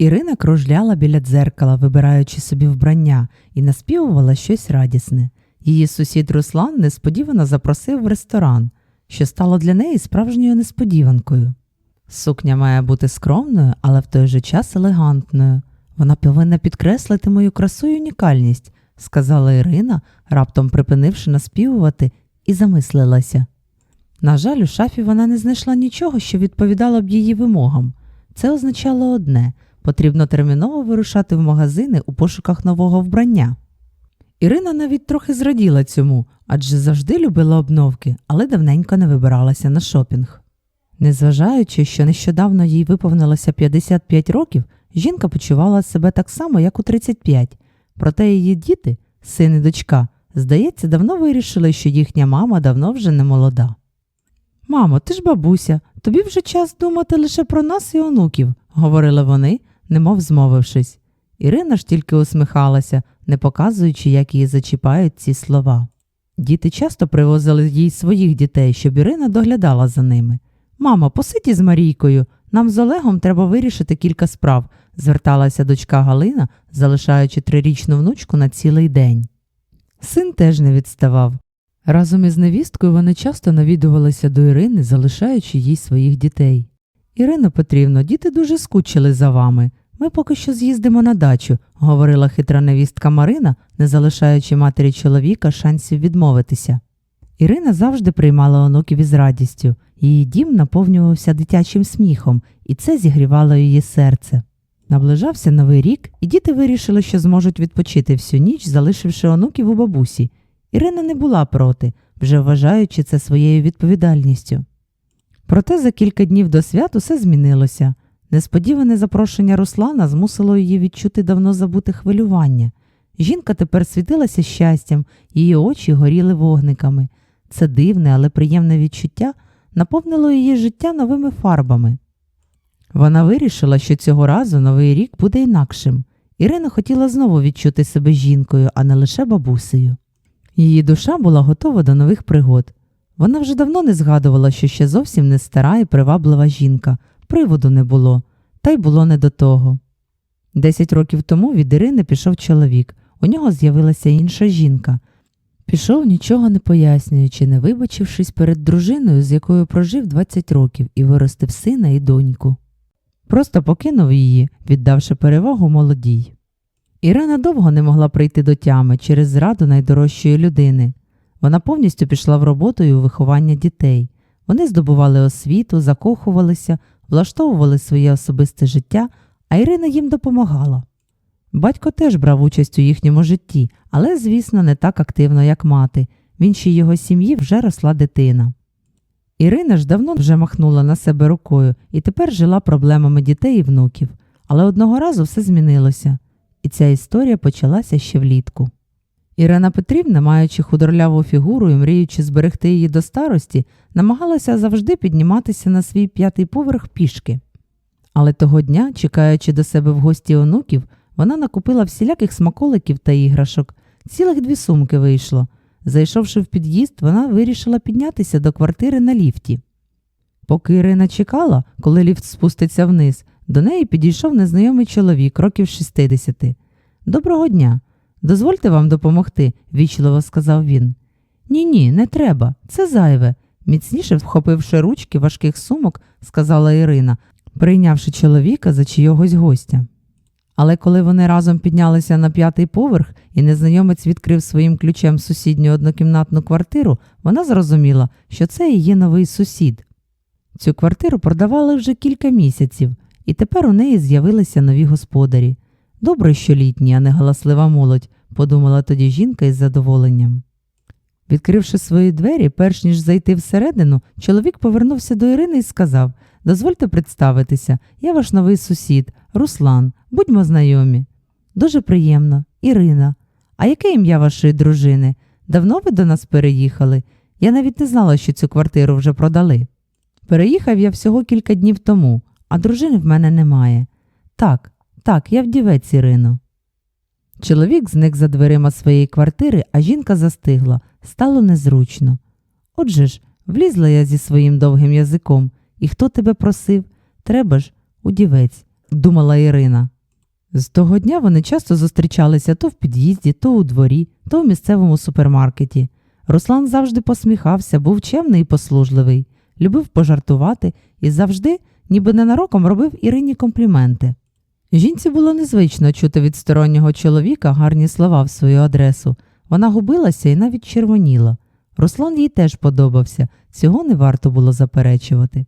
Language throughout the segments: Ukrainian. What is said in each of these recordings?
Ірина кружляла біля дзеркала, вибираючи собі вбрання, і наспівувала щось радісне. Її сусід Руслан несподівано запросив в ресторан, що стало для неї справжньою несподіванкою. Сукня має бути скромною, але в той же час елегантною. Вона повинна підкреслити мою красу й унікальність, сказала Ірина, раптом припинивши наспівувати, і замислилася. На жаль, у шафі вона не знайшла нічого, що відповідало б її вимогам. Це означало одне потрібно терміново вирушати в магазини у пошуках нового вбрання. Ірина навіть трохи зраділа цьому, адже завжди любила обновки, але давненько не вибиралася на шопінг. Незважаючи, що нещодавно їй виповнилося 55 років, жінка почувала себе так само, як у 35. Проте її діти, син і дочка, здається, давно вирішили, що їхня мама давно вже не молода. Мамо, ти ж бабуся, тобі вже час думати лише про нас і онуків, говорили вони, немов змовившись. Ірина ж тільки усміхалася, не показуючи, як її зачіпають ці слова. Діти часто привозили їй своїх дітей, щоб Ірина доглядала за ними. Мамо, посидь із Марійкою, нам з Олегом треба вирішити кілька справ, зверталася дочка Галина, залишаючи трирічну внучку на цілий день. Син теж не відставав. Разом із невісткою вони часто навідувалися до Ірини, залишаючи їй своїх дітей. Ірино Петрівно, діти дуже скучили за вами. Ми поки що з'їздимо на дачу, говорила хитра невістка Марина, не залишаючи матері чоловіка шансів відмовитися. Ірина завжди приймала онуків із радістю, її дім наповнювався дитячим сміхом, і це зігрівало її серце. Наближався новий рік, і діти вирішили, що зможуть відпочити всю ніч, залишивши онуків у бабусі. Ірина не була проти, вже вважаючи це своєю відповідальністю. Проте за кілька днів до свят усе змінилося. Несподіване запрошення Руслана змусило її відчути давно забуте хвилювання. Жінка тепер світилася щастям, її очі горіли вогниками. Це дивне, але приємне відчуття наповнило її життя новими фарбами. Вона вирішила, що цього разу новий рік буде інакшим. Ірина хотіла знову відчути себе жінкою, а не лише бабусею. Її душа була готова до нових пригод. Вона вже давно не згадувала, що ще зовсім не стара і приваблива жінка, приводу не було, та й було не до того. Десять років тому від Ірини пішов чоловік, у нього з'явилася інша жінка. Пішов, нічого не пояснюючи, не вибачившись перед дружиною, з якою прожив 20 років і виростив сина і доньку. Просто покинув її, віддавши перевагу молодій. Ірина довго не могла прийти до тями через зраду найдорожчої людини. Вона повністю пішла в роботу і у виховання дітей. Вони здобували освіту, закохувалися, влаштовували своє особисте життя, а Ірина їм допомагала. Батько теж брав участь у їхньому житті, але, звісно, не так активно, як мати. В іншій його сім'ї вже росла дитина. Ірина ж давно вже махнула на себе рукою і тепер жила проблемами дітей і внуків. Але одного разу все змінилося, і ця історія почалася ще влітку. Ірина Петрівна, маючи худорляву фігуру і мріючи зберегти її до старості, намагалася завжди підніматися на свій п'ятий поверх пішки. Але того дня, чекаючи до себе в гості онуків, вона накупила всіляких смаколиків та іграшок. Цілих дві сумки вийшло. Зайшовши в під'їзд, вона вирішила піднятися до квартири на ліфті. Поки Ірина чекала, коли ліфт спуститься вниз, до неї підійшов незнайомий чоловік років 60. Доброго дня. Дозвольте вам допомогти, вічливо сказав він. Ні, ні, не треба, це зайве, міцніше вхопивши ручки важких сумок, сказала Ірина, прийнявши чоловіка за чийогось гостя. Але коли вони разом піднялися на п'ятий поверх і незнайомець відкрив своїм ключем сусідню однокімнатну квартиру, вона зрозуміла, що це її новий сусід. Цю квартиру продавали вже кілька місяців, і тепер у неї з'явилися нові господарі. Добре, що літні, а не галаслива молодь, подумала тоді жінка із задоволенням. Відкривши свої двері, перш ніж зайти всередину, чоловік повернувся до Ірини і сказав Дозвольте представитися, я ваш новий сусід, Руслан, будьмо знайомі. Дуже приємно, Ірина. А яке ім'я вашої дружини? Давно ви до нас переїхали? Я навіть не знала, що цю квартиру вже продали. Переїхав я всього кілька днів тому, а дружини в мене немає. Так, так, я вдівець Ірино. Чоловік зник за дверима своєї квартири, а жінка застигла, стало незручно. Отже ж, влізла я зі своїм довгим язиком, і хто тебе просив? Треба ж, удівець, думала Ірина. З того дня вони часто зустрічалися то в під'їзді, то у дворі, то в місцевому супермаркеті. Руслан завжди посміхався, був чемний і послужливий, любив пожартувати і завжди, ніби ненароком, робив Ірині компліменти. Жінці було незвично чути від стороннього чоловіка гарні слова в свою адресу. Вона губилася і навіть червоніла. Руслан їй теж подобався, цього не варто було заперечувати.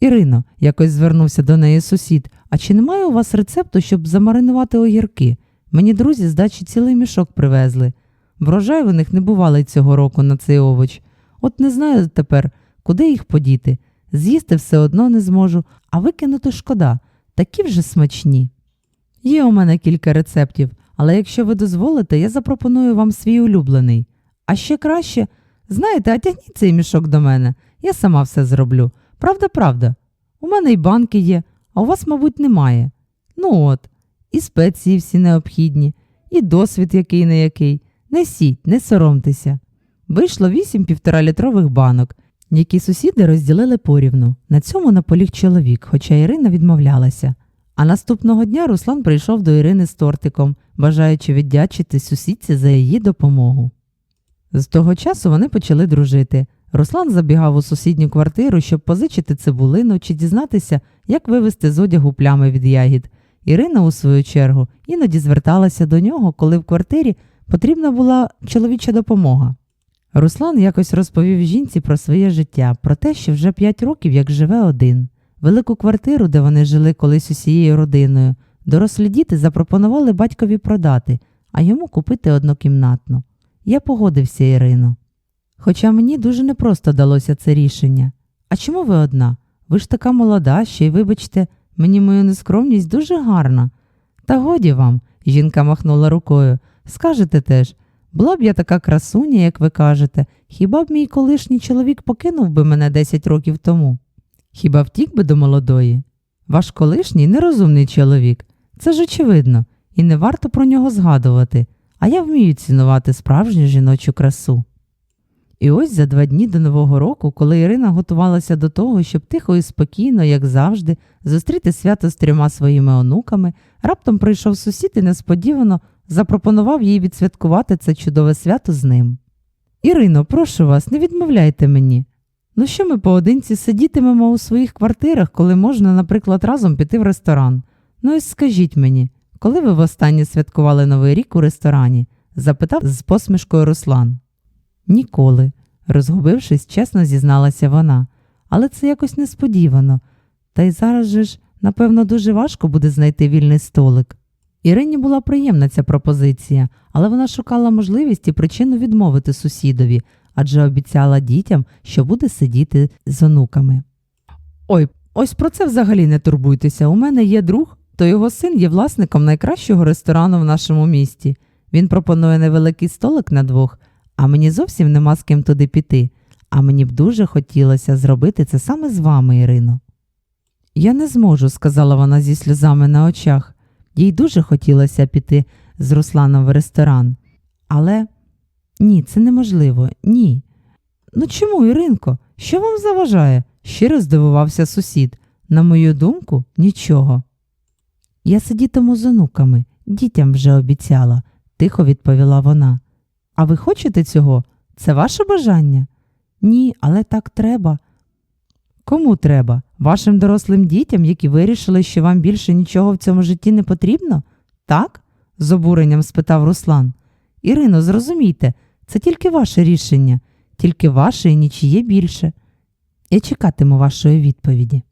Ірино, якось звернувся до неї сусід, а чи немає у вас рецепту, щоб замаринувати огірки? Мені друзі з дачі цілий мішок привезли. Врожай у них не бували цього року на цей овоч. От не знаю тепер, куди їх подіти. З'їсти все одно не зможу, а викинути шкода. Такі вже смачні. Є у мене кілька рецептів, але якщо ви дозволите, я запропоную вам свій улюблений. А ще краще, знаєте, а тягніть цей мішок до мене, я сама все зроблю. Правда, правда. У мене й банки є, а у вас, мабуть, немає. Ну от, і спеції всі необхідні, і досвід який не який. Несіть, не соромтеся. Вийшло вісім півторалітрових банок, які сусіди розділили порівну. На цьому наполіг чоловік, хоча Ірина відмовлялася. А наступного дня Руслан прийшов до Ірини з тортиком, бажаючи віддячити сусідці за її допомогу. З того часу вони почали дружити. Руслан забігав у сусідню квартиру, щоб позичити цибулину чи дізнатися, як вивести з одягу плями від ягід. Ірина, у свою чергу, іноді зверталася до нього, коли в квартирі потрібна була чоловіча допомога. Руслан якось розповів жінці про своє життя, про те, що вже п'ять років як живе один. Велику квартиру, де вони жили колись усією родиною, дорослі діти запропонували батькові продати, а йому купити однокімнатну. Я погодився, Ірино. Хоча мені дуже непросто далося це рішення. А чому ви одна? Ви ж така молода, ще й вибачте, мені мою нескромність дуже гарна. Та годі вам, жінка махнула рукою. Скажете теж, була б я така красуня, як ви кажете, хіба б мій колишній чоловік покинув би мене 10 років тому? Хіба втік би до молодої? Ваш колишній нерозумний чоловік. Це ж очевидно, і не варто про нього згадувати, а я вмію цінувати справжню жіночу красу. І ось за два дні до Нового року, коли Ірина готувалася до того, щоб тихо і спокійно, як завжди, зустріти свято з трьома своїми онуками, раптом прийшов сусід і несподівано запропонував їй відсвяткувати це чудове свято з ним. Ірино, прошу вас, не відмовляйте мені. Ну що ми поодинці сидітимемо у своїх квартирах, коли можна, наприклад, разом піти в ресторан? Ну і скажіть мені, коли ви востаннє святкували Новий рік у ресторані? запитав з посмішкою Руслан. Ніколи, розгубившись, чесно зізналася вона. Але це якось несподівано. Та й зараз же ж, напевно, дуже важко буде знайти вільний столик. Ірині була приємна ця пропозиція, але вона шукала можливість і причину відмовити сусідові, адже обіцяла дітям, що буде сидіти з онуками. Ой, ось про це взагалі не турбуйтеся. У мене є друг, то його син є власником найкращого ресторану в нашому місті. Він пропонує невеликий столик на двох, а мені зовсім нема з ким туди піти. А мені б дуже хотілося зробити це саме з вами, Ірино. Я не зможу, сказала вона зі сльозами на очах. Їй дуже хотілося піти з Русланом в ресторан. Але ні, це неможливо, ні. Ну чому, Іринко? Що вам заважає? щиро здивувався сусід. На мою думку, нічого. Я сидітиму з онуками, дітям вже обіцяла, тихо відповіла вона. А ви хочете цього? Це ваше бажання? Ні, але так треба. Кому треба? Вашим дорослим дітям, які вирішили, що вам більше нічого в цьому житті не потрібно? Так? з обуренням спитав Руслан. Ірино, зрозумійте, це тільки ваше рішення, тільки ваше і нічиє більше. Я чекатиму вашої відповіді.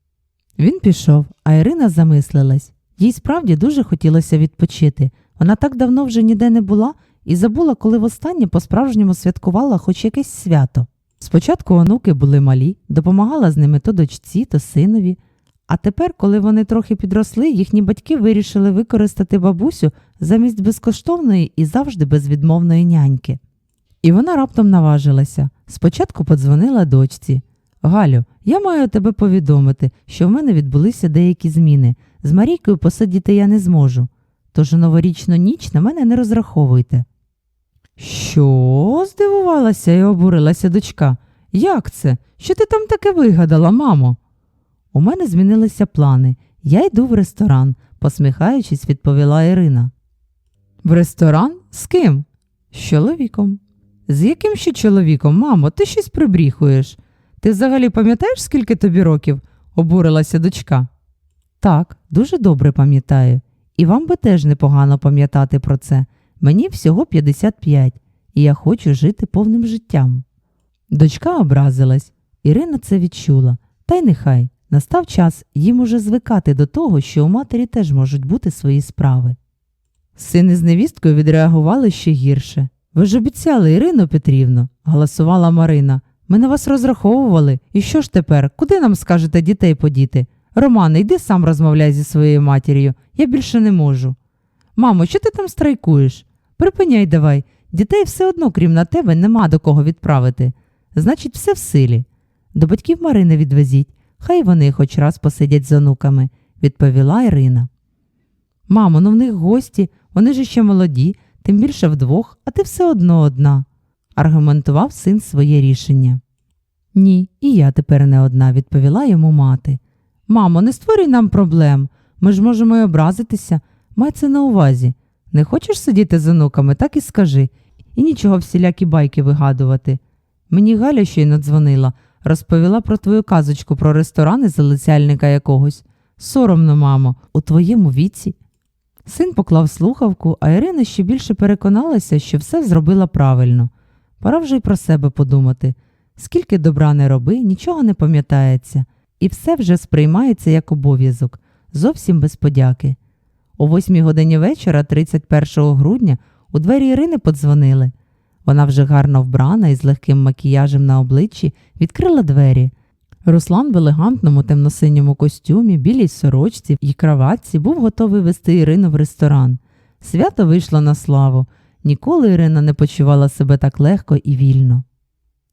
Він пішов, а Ірина замислилась. Їй справді дуже хотілося відпочити. Вона так давно вже ніде не була і забула, коли востаннє по-справжньому святкувала хоч якесь свято. Спочатку онуки були малі, допомагала з ними то дочці, то синові. А тепер, коли вони трохи підросли, їхні батьки вирішили використати бабусю замість безкоштовної і завжди безвідмовної няньки. І вона раптом наважилася. Спочатку подзвонила дочці. Галю, я маю тебе повідомити, що в мене відбулися деякі зміни. З Марійкою посидіти я не зможу. Тож новорічну ніч на мене не розраховуйте. Що? здивувалася і обурилася дочка. Як це? Що ти там таке вигадала, мамо? У мене змінилися плани. Я йду в ресторан, посміхаючись, відповіла Ірина. В ресторан? З ким? З чоловіком. З яким ще чоловіком, мамо, ти щось прибріхуєш. Ти взагалі пам'ятаєш, скільки тобі років? обурилася дочка. Так, дуже добре пам'ятаю. І вам би теж непогано пам'ятати про це. Мені всього 55, і я хочу жити повним життям. Дочка образилась. Ірина це відчула. Та й нехай настав час їм уже звикати до того, що у матері теж можуть бути свої справи. Син із невісткою відреагували ще гірше. Ви ж обіцяли, Ірину Петрівну, голосувала Марина. Ми на вас розраховували. І що ж тепер? Куди нам скажете дітей подіти? Романе, йди сам розмовляй зі своєю матір'ю. Я більше не можу. Мамо, що ти там страйкуєш? Припиняй давай. Дітей все одно, крім на тебе, нема до кого відправити. Значить, все в силі. До батьків Марини відвезіть, хай вони хоч раз посидять з онуками, відповіла Ірина. Мамо, ну в них гості, вони ж ще молоді, тим більше вдвох, а ти все одно одна, аргументував син своє рішення. Ні, і я тепер не одна, відповіла йому мати. Мамо, не створюй нам проблем. Ми ж можемо й образитися. Май це на увазі. Не хочеш сидіти з онуками, так і скажи, і нічого всілякі байки вигадувати. Мені Галя щойно дзвонила, розповіла про твою казочку про ресторани залицяльника якогось. Соромно, мамо, у твоєму віці. Син поклав слухавку, а Ірина ще більше переконалася, що все зробила правильно. Пора вже й про себе подумати. Скільки добра не роби, нічого не пам'ятається, і все вже сприймається як обов'язок, зовсім без подяки. О восьмій годині вечора, 31 грудня, у двері Ірини подзвонили. Вона вже гарно вбрана і з легким макіяжем на обличчі відкрила двері. Руслан в елегантному темно-синьому костюмі, білій сорочці і краватці був готовий вести Ірину в ресторан. Свято вийшло на славу. Ніколи Ірина не почувала себе так легко і вільно.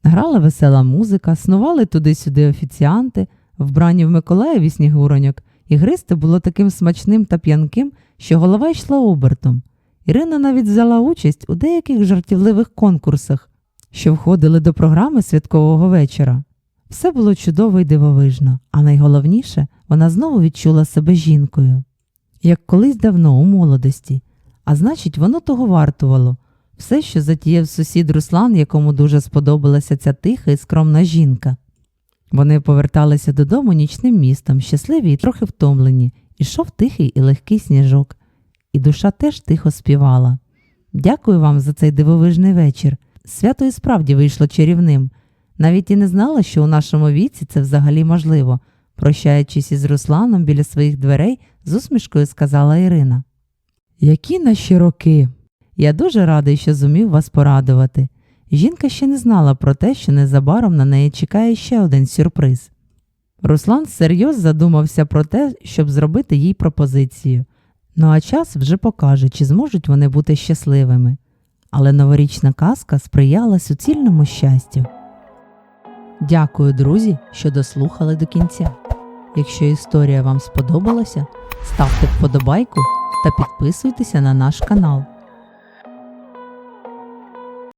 Грала весела музика, снували туди-сюди офіціанти, вбрані в Миколаєві снігуроньок, і гристи було таким смачним та п'янким, що голова йшла обертом. Ірина навіть взяла участь у деяких жартівливих конкурсах, що входили до програми святкового вечора. Все було чудово й дивовижно, а найголовніше, вона знову відчула себе жінкою, як колись давно у молодості, а значить, воно того вартувало. Все, що затіяв сусід Руслан, якому дуже сподобалася ця тиха і скромна жінка. Вони поверталися додому нічним містом, щасливі і трохи втомлені, ішов тихий і легкий сніжок, і душа теж тихо співала. Дякую вам за цей дивовижний вечір. Свято і справді вийшло чарівним. Навіть і не знала, що у нашому віці це взагалі можливо, прощаючись із Русланом біля своїх дверей, з усмішкою сказала Ірина. Які наші роки! Я дуже радий, що зумів вас порадувати. Жінка ще не знала про те, що незабаром на неї чекає ще один сюрприз. Руслан всерйоз задумався про те, щоб зробити їй пропозицію. Ну а час вже покаже, чи зможуть вони бути щасливими. Але новорічна казка сприяла суцільному щастю. Дякую, друзі, що дослухали до кінця. Якщо історія вам сподобалася, ставте вподобайку та підписуйтеся на наш канал.